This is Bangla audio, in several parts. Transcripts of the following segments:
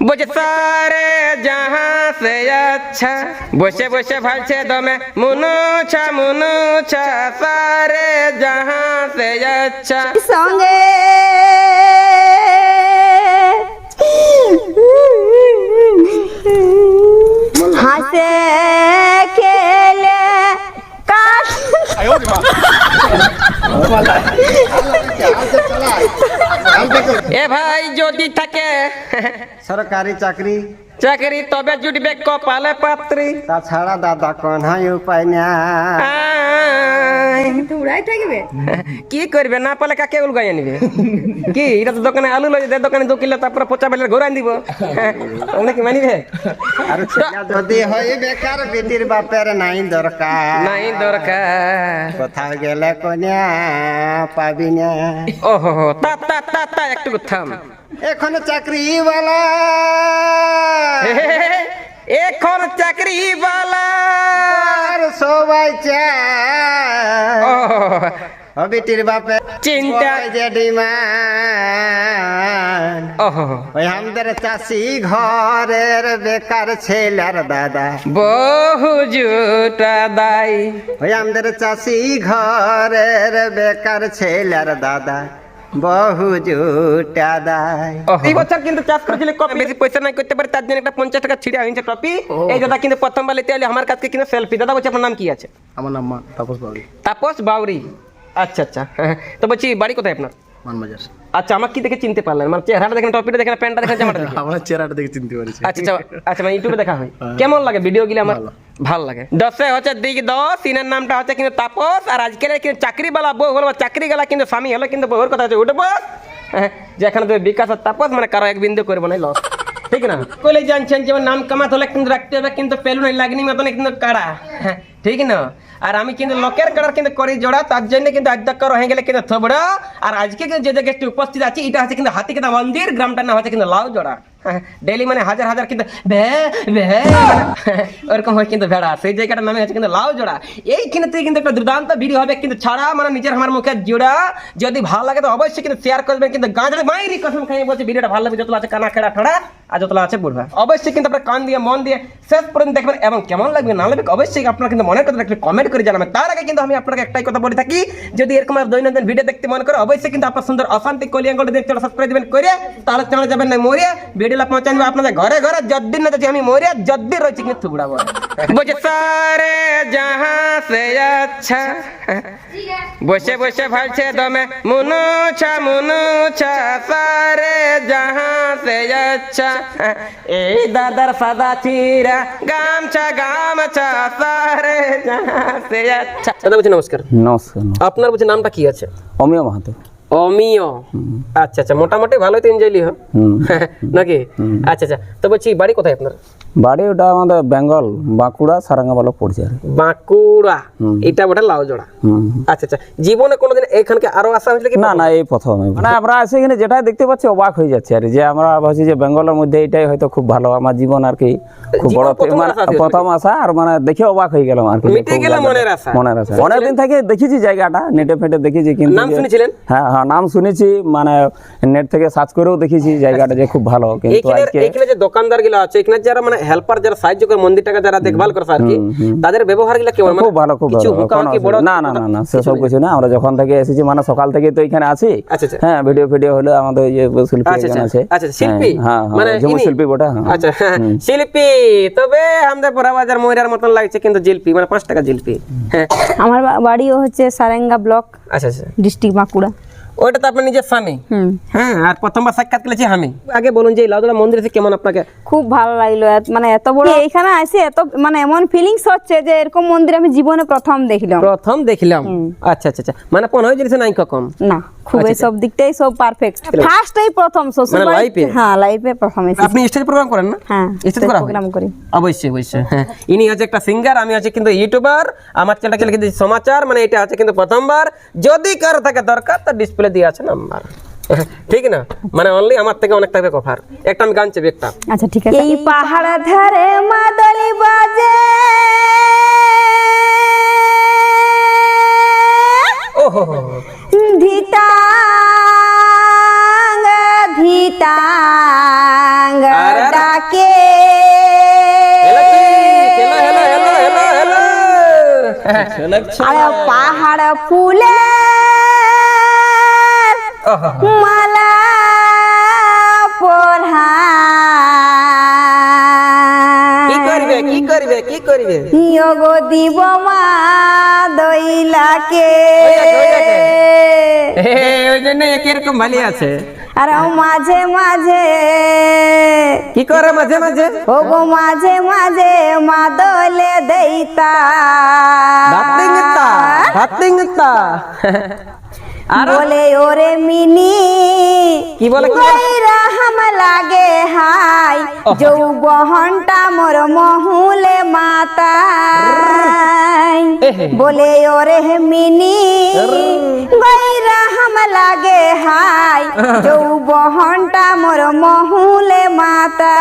বলছে সারে জাহা সে আচ্ছা বসে বসে ভালছে দমে মুনুছা মুনুছা সারে জাহা সে আচ্ছা সঙ্গে হাসে খেলে কাট এ ভাই যদি থাকে। সরকারি চাকরি। চাকরি তবে জুটবে কপালে পাত্রী। তাছাড়া দাদা কোন উপায় না কি করবে? না পালে কাকে উলগাই আনবে? কি? এটা তো দোকানে আলু লই দে দোকানে দু কিলো তারপরে পচা বেলের ঘোরান দিব ওনে কি মানিবে? আর যদি হয় বেকার বেটির বাপের নাই দরকার। নাই দরকার। কোথাও গেলে কন্যা পাবি না। ওহো হো, তা তা তা তা একটু থাম। এখন চাকরি বালা এখন চাকরি সবাই চায়। ও। বেটির বাপে চিন্তা। যে ওই আমাদের চাষি ঘরের বেকার ছেলের দাদা। বহু জুটা দাই। ওই আমাদের চাষি ঘরের বেকার ছেলের দাদা। বহু জুটা দায় এই বছর কিন্তু চাষ করেছিল কম বেশি পয়সা নাই করতে পারে তার জন্য একটা পঞ্চাশ টাকা ছিড়ে আনছে টপি। এই দাদা কিন্তু এলে আমার কাছে কিন্তু সেলফি দাদা বলছে আপনার নাম কি আছে? আমার নাম তাপস বাবু তাপস বাউরি আচ্ছা আচ্ছা। হ্যাঁ, তো বলছি বাড়ি কোথায় আপনার? মানবাজার। আচ্ছা আমাকে কি দেখে চিনতে পারলেন? মানে চেহারাটা দেখেন টপিটা দেখেন প্যান্টটা দেখেন জামাটা দেখেন। আমার চেহারাটা দেখে চিনতে পারছি। আচ্ছা আচ্ছা আচ্ছা মানে ইউটিউবে দেখা হয়। কেমন লাগে? ভিডিও গুলি আমার ভালো লাগে। দশে হচ্ছে দিক দশ তিনের নামটা হচ্ছে কিন্তু তাপস আর আজকের কিন্তু চাকরিওয়ালা বউ হলো চাকরি গেলা কিন্তু স্বামী হলো কিন্তু বউর কথা হচ্ছে উঠবো হ্যাঁ, যেখানে তুমি বিকাশ আর তাপস মানে কারও এক বিন্দু করব না লস ঠিক না? কলে জানছেন যে নাম কামাত হলে কিন্তু রাখতে হবে কিন্তু পেলু নাই লাগনি মতন কিন্তু কাড়া। হ্যাঁ, ঠিক না? আর আমি কিন্তু লোকের কাড়ার কিন্তু করি জোড়া তার জন্য কিন্তু তক হয়ে গেলে কিন্তু থবড়া। আর আজকে কিন্তু যে জায়গায় উপস্থিত আছে এটা হচ্ছে কিন্তু হাতিকেতা মন্দির গ্রামটার নাম হচ্ছে কিন্তু লাউ জোড়া। ডেলি মানে হাজার হাজার কিন্তু ওরকম হয় কিন্তু ভেড়া। সেই জায়গাটা নামে আছে কিন্তু লাউ জোড়া। এই কিন্তু একটা দুর্দান্ত ভিডিও হবে কিন্তু ছাড়া মানে নিজের আমার মুখে জোড়া। যদি ভালো লাগে তো অবশ্যই কিন্তু শেয়ার করবেন কিন্তু গাঁজা মাইরি কসম বলছে ভিডিওটা ভালো লাগবে যত আছে কানা খেড়া ঠড়া। আর যতলা আছে বুড়া অবশ্যই কিন্তু আপনার কান দিয়ে, মন দিয়ে শেষ পর্যন্ত দেখবেন এবং কেমন লাগবে না লাগবে অবশ্যই আপনার কিন্তু মনের কথা কমেন্ট করে জানাবেন। তার আগে কিন্তু আমি আপনাকে একটাই কথা বলে থাকি, যদি এরকম দৈনন্দিন ভিডিও দেখতে মনে করে, অবশ্যই কিন্তু আপনার সুন্দর অশান্তি কলিয়াঙ্গল দেখতে সাবস্ক্রাইব দিবেন করে তাহলে চ্যানেল যাবেন না, মরিয়া। ভিডিওটা পৌঁছে আপনাদের ঘরে ঘরে যদ্দিন না আমি মরিয়া যদ্দিন রয়েছি কিন্তু থুবড়াবো বলছে সারে জাহা সে আচ্ছা বসে বসে ভালছে দমে মুনুছা মুনুছা সারে জাহা সে আচ্ছা। এই দাদার সাদা চিরা গামছা গামছা সারে সে আচ্ছা দাদা বলছি নমস্কার। নমস্কার আপনার বলছি নামটা কি আছে? অমিয় মাহাতো। অমিয়? আচ্ছা আচ্ছা মোটামুটি ভালোই তো এনজয়লি হয়? হুম। নাকি? আচ্ছা আচ্ছা তো বলছি বাড়ি কোথায় আপনার? বাড়ি ওটা আমাদের বেঙ্গল বাঁকুড়া সারাঙ্গাবালো পড়ছে আর বাঁকুড়া। এটা ওটা লাউজোড়া আচ্ছা আচ্ছা। জীবনে কোনোদিন এখানকে আরও আসা হয়েছিল কি না না এই প্রথম মানে আমরা এসে এখানে যেটা দেখতে পাচ্ছি অবাক হয়ে যাচ্ছে আর যে আমরা ভাবছি যে বেঙ্গলের মধ্যে এটাই হয়তো খুব ভালো আমার জীবন আর কি খুব বড় প্রথম মানে আশা আর মানে দেখে অবাক হয়ে গেলাম আর কি মিটে গেল মনের আশা। মনের আশা। অনেকদিন থেকে দেখেছি জায়গাটা নেটে ফেটে দেখেছি কিন্তু নাম শুনেছিলেন? হ্যাঁ হ্যাঁ নাম শুনেছি মানে নেট থেকে সার্চ করেও দেখেছি জায়গাটা যে খুব ভালো কিন্তু এইখানে যে দোকানদারগুলো আছে এখানে যারা মানে হেল্পার যারা সাহায্য করে মন্দিরটাকে যারা দেখভাল করে আর কি তাদের ব্যবহারগুলো কেমন? মানে খুব ভালো। খুব ভালো না না না না সেসব কিছু না। আমরা যখন থেকে এসেছি মানে সকাল থেকে তো এখানে আছি। আচ্ছা আচ্ছা। হ্যাঁ ভিডিও ভিডিও হলো আমাদের এই যে শিল্পী আচ্ছা আচ্ছা। আছে। আচ্ছা শিল্পী? হ্যাঁ হ্যাঁ মানে ঝুমুর ইনি? শিল্পী বটে হ্যাঁ। আচ্ছা হ্যাঁ, শিল্পী তবে আমাদের বড় বাজার ময়রার মতন লাগছে কিন্তু জিলপি মানে পাঁচ টাকা জিলপি। হ্যাঁ। আমার বাড়িও হচ্ছে সারেঙ্গা ব্লক আচ্ছা আচ্ছা। ডিস্ট্রিক্ট বাঁকুড়া। ওইটা তো আপনার নিজের স্বামী। হুম। হ্যাঁ আর প্রথমবার সাক্ষাৎ করেছি আমি। আগে বলুন যে লাউদলা মন্দির এসে কেমন আপনাকে? খুব ভালো লাগল। মানে এত বড় এইখানে আসে এত মানে এমন ফিলিংস হচ্ছে যে এরকম মন্দির আমি জীবনে প্রথম দেখলাম। প্রথম দেখলাম। আচ্ছা আচ্ছা আচ্ছা। মানে পনেরো হয়ে জিনিস নাই কখন না। খুব এই সব দিকটাই সব পারফেক্ট ফার্স্টই প্রথম শ্বশুর মানে life এ? হ্যাঁ লাইফে প্রথম আপনি স্টেজ প্রোগ্রাম করেন না? হ্যাঁ স্টেজ করা প্রোগ্রাম করি। অবশ্যই অবশ্যই। হ্যাঁ ইনি হচ্ছে একটা সিঙ্গার আমি হচ্ছে কিন্তু ইউটিউবার আমার চ্যানেলটা কিন্তু সমাচার মানে এটা হচ্ছে কিন্তু প্রথমবার। যদি কারও থাকে দরকার তো ডিসপ্লে দিয়ে আছে নাম্বার ঠিক না? মানে অনলি আমার থেকে অনেক টাকা অফার একটা আমি গান চাবি একটা। আচ্ছা ঠিক আছে। এই পাহাড় ধারে মাদলি বাজে। ওহো আরে পাহাড় ফুলে মালা কি করবে কি করবে কি করবে? যোগ দিব মা দইলাকে। ওই জন্য এরকম ভালি আছে। আর মাঝে মাঝে কি করে মাঝে মাঝে? ও গো মাঝে মাঝে মা দলে দেইতা ভাতিংতা ভাতিংতা আর বলে ওরে মিনি কি বলে, কি? বলে? গইরা হাম লাগে হাই যৌবহনটা মোর মহুলে মাতা বলে ওরে মিনি গইরা হাম লাগে হাই। যৌবহনটা মোর মহুলে মাতা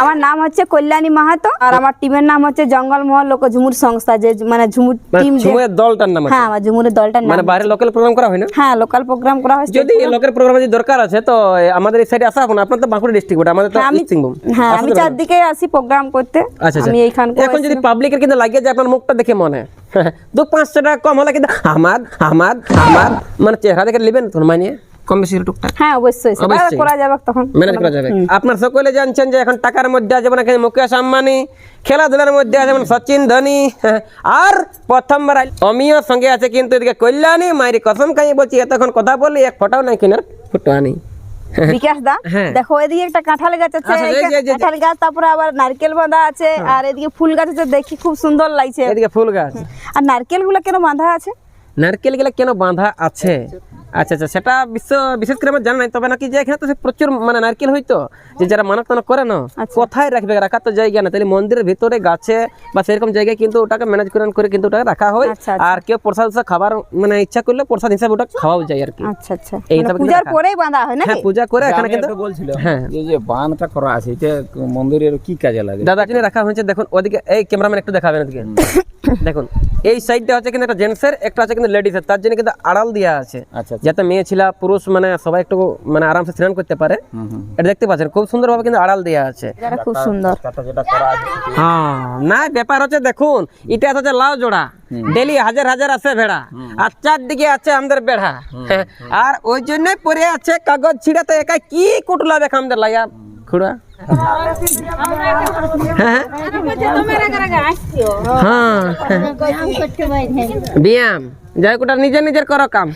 আমার নাম হচ্ছে কল্যাণী মাহাতো আর আমার টিমের নাম হচ্ছে জঙ্গল মহল লোক ঝুমুর সংস্থা যে মানে ঝুমুর মানে টিম ঝুমুরের দলটার নাম হ্যাঁ আমার ঝুমুরের দলটার নাম। মানে বাইরে লোকাল প্রোগ্রাম করা হয় না? হ্যাঁ লোকাল প্রোগ্রাম করা হয়েছে যদি লোকের প্রোগ্রাম যদি দরকার আছে তো আমাদের এই সাইডে আসা হবে না। আপনার তো বাঁকুড়া ডিস্ট্রিক্ট ওটা আমাদের তো হ্যাঁ, আমি সিংভূম। হ্যাঁ আমি চারদিকে আসি প্রোগ্রাম করতে। আচ্ছা আচ্ছা। আমি এইখান এখন যদি পাবলিকের কিন্তু লাগিয়ে যায় আপনার মুখটা দেখে মনে হয়। দু পাঁচশো টাকা কম হলে কিন্তু আমার আমার আমার মানে চেহারা দেখে নেবেন তোর মানিয়ে কম বেশি টুকটাক? হ্যাঁ অবশ্যই। সেটা করা যাবে তখন। ম্যানেজ করা যাবে। আপনার সকলে জানছেন যে এখন টাকার মধ্যে আছে এখানে মুকেশ আম্বানি খেলাধুলার মধ্যে আছে যেমন সচিন ধোনি হ্যাঁ, আর প্রথমবার অমিয় সঙ্গে আছে কিন্তু এদিকে কল্যাণী মায়ের কসম খাই বলছি এতক্ষণ কথা বললি এক ফটাও নাই কিনার ফুটো আনি। বিকাশ দা হ্যাঁ। দেখো এদিকে একটা কাঁঠাল গাছ আছে আচ্ছা, হ্যাঁ। কাঁঠাল গাছ তারপরে আবার নারকেল বাঁধা আছে আর এদিকে ফুল গাছ আছে দেখি খুব সুন্দর লাগছে। এদিকে ফুল গাছ। আর নারকেলগুলো কেন বাঁধা আছে? নারকেলগুলা কেন বাঁধা আছে? আচ্ছা আচ্ছা সেটা বিশ্ব বিশেষ করে আমার জানা নাই তবে নাকি যে এখানে তো সে প্রচুর মানে নারকেল হইতো যে যারা মানত টানত করে না আচ্ছা। কোথায় রাখবে? রাখার তো জায়গা না তাহলে মন্দিরের ভিতরে গাছে বা সেরকম জায়গায় কিন্তু ওটাকে ম্যানেজ করে করে কিন্তু ওটাকে রাখা হয়। আচ্ছা, আচ্ছা। আর কেউ প্রসাদ খাবার মানে ইচ্ছা করলে প্রসাদ হিসাবে ওটা খাওয়াও যায় আর কি। আচ্ছা আচ্ছা। এই মানে পূজার পরেই বাঁধা হয় হ্যাঁ পূজা করে এখানে কিন্তু বলছিল হ্যাঁ। যে যে বাঁধটা করা আছে এটা মন্দিরের কি কাজে লাগে? দাদা এখানে রাখা হয়েছে দেখুন ওদিকে এই ক্যামেরাম্যান একটু দেখাবেন ওদিকে। দেখুন এই সাইডটা হচ্ছে কিন্তু একটা জেন্টসের একটা হচ্ছে কিন্তু লেডিসের তার জন্য কিন্তু আড়াল দেওয়া আছে। আচ্ছা আচ্ছা। যাতে মেয়ে ছিল পুরুষ মানে সবাই একটু মানে আরামসে স্নান করতে পারে। এটা দেখতে পাচ্ছেন খুব সুন্দরভাবে কিন্তু আড়াল দেওয়া আছে। এটা খুব সুন্দর। হ্যাঁ না ব্যাপার হচ্ছে দেখুন এটা হচ্ছে লাউ জোড়া। ডেলি হাজার হাজার আছে ভেড়া আর চারদিকে আছে আমাদের বেড়া। আর ওই জন্য পরে আছে কাগজ ছিঁড়াতে একা কি কুটলাবে আমাদের লাইয়া খুড়া? ব্যায়াম যাই ওটা নিজের নিজের করো কাম।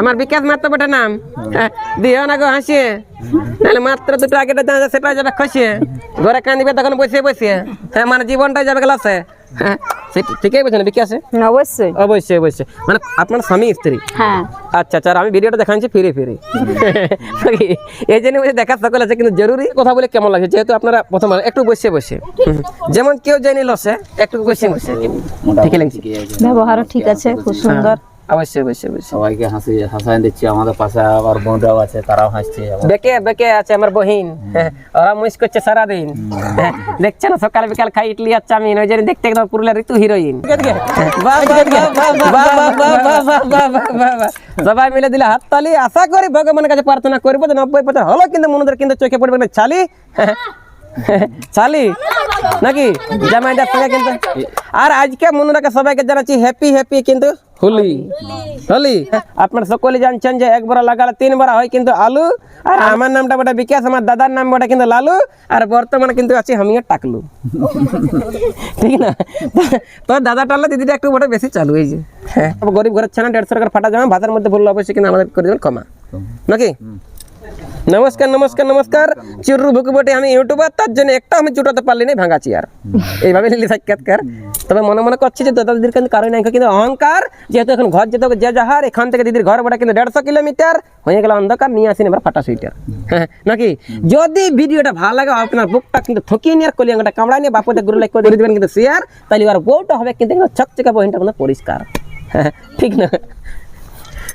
আমার বিকাশ মাত্র বটে নাম। হ্যাঁ, দিও না গো হাসিয়ে নাহলে মাত্র দুটো আগে সেটা যাবে খসিয়ে ঘরে কান্দিবে তখন বসিয়ে বসিয়ে হ্যাঁ মানে জীবনটাই যাবে গেলাসে হ্যাঁ ঠিকই বলছেন বিকাশে অবশ্যই। অবশ্যই অবশ্যই। মানে আপনার স্বামী স্ত্রী? হ্যাঁ। আচ্ছা আচ্ছা আর আমি ভিডিওটা দেখাচ্ছি ফিরে ফিরে। এই জন্য বলছি দেখার সকল আছে কিন্তু জরুরি কথা বলে কেমন লাগছে যেহেতু আপনারা প্রথম একটু বসে বসে। যেমন কেউ জানি লসে একটু বসে বসে। ঠিক লাগছে। ব্যবহারও ঠিক আছে খুব সুন্দর। অবশ্যই অবশ্যই অবশ্যই সবাইকে হাসি হাসাই দিচ্ছি আমাদের পাশে আবার বোনরাও আছে তারাও হাসছে বেকে বেকে আছে আমার বহিন হ্যাঁ, ওরা মুস করছে সারাদিন হ্যাঁ, দেখছে না সকাল বিকাল খাই ইডলি আর চামিন ওই জন্য দেখতে একদম পুরুলিয়ার ঋতু হিরোইন সবাই মিলে দিলে হাততালি আশা করি ভগবানের কাছে প্রার্থনা করব যে নব্বই বছর হলো কিন্তু মনুদের কিন্তু চোখে পড়বে না চালি চালি নাকি? জামাইটার সঙ্গে কিন্তু আর আজকে মনুরাকে সবাইকে জানাচ্ছি হ্যাপি হ্যাপি কিন্তু হোলি। হোলি? আপনার সকলে জানছেন যে এক একবার লাগালে তিনবার হয় কিন্তু আলু। আর আমার নামটা বটে বিকাশ, আমার দাদার নাম বটে কিন্তু লালু। আর বর্তমানে কিন্তু আছি আমিও টাকলু। ঠিক না? তো দাদা টানলে দিদিটা একটু বটে বেশি চালু হয়েছে হ্যাঁ গরিব ঘরের ছানা, দেড়শো টাকার ফাটা জামা, ভাতের মধ্যে বলল অবশ্যই কিন্তু আমাদের করে দেবেন ক্ষমা। নাকি? নমস্কার নমস্কার নমস্কার। চিরু ভুকুবটে আমি ইউটিউবার তার জন্য একটা আমি জুটাতে পারলি না ভাঙাছি আর। এইভাবে লিলি সাক্ষাৎকার তবে মনে মনে করছি যে দাদা দিদির কিন্তু কারণ কিন্তু অহংকার যেহেতু এখন ঘর যেতে হবে যে যাহার এখান থেকে দিদির ঘর বড় কিন্তু দেড়শো কিলোমিটার। হয়ে গেল অন্ধকার নিয়ে আসিনি এবার ফাটা সুইটার। হ্যাঁ নাকি? যদি ভিডিওটা ভালো লাগে আপনার বুকটা কিন্তু থকিয়ে নিয়ে কলিয়াঙ্গটা কামড়া নিয়ে বাপুতে গুরু লাইক করে দিবেন কিন্তু শেয়ার তাহলে আর বউটা হবে কিন্তু ছকচকা বহিনটা কিন্তু পরিষ্কার। হ্যাঁ, ঠিক না?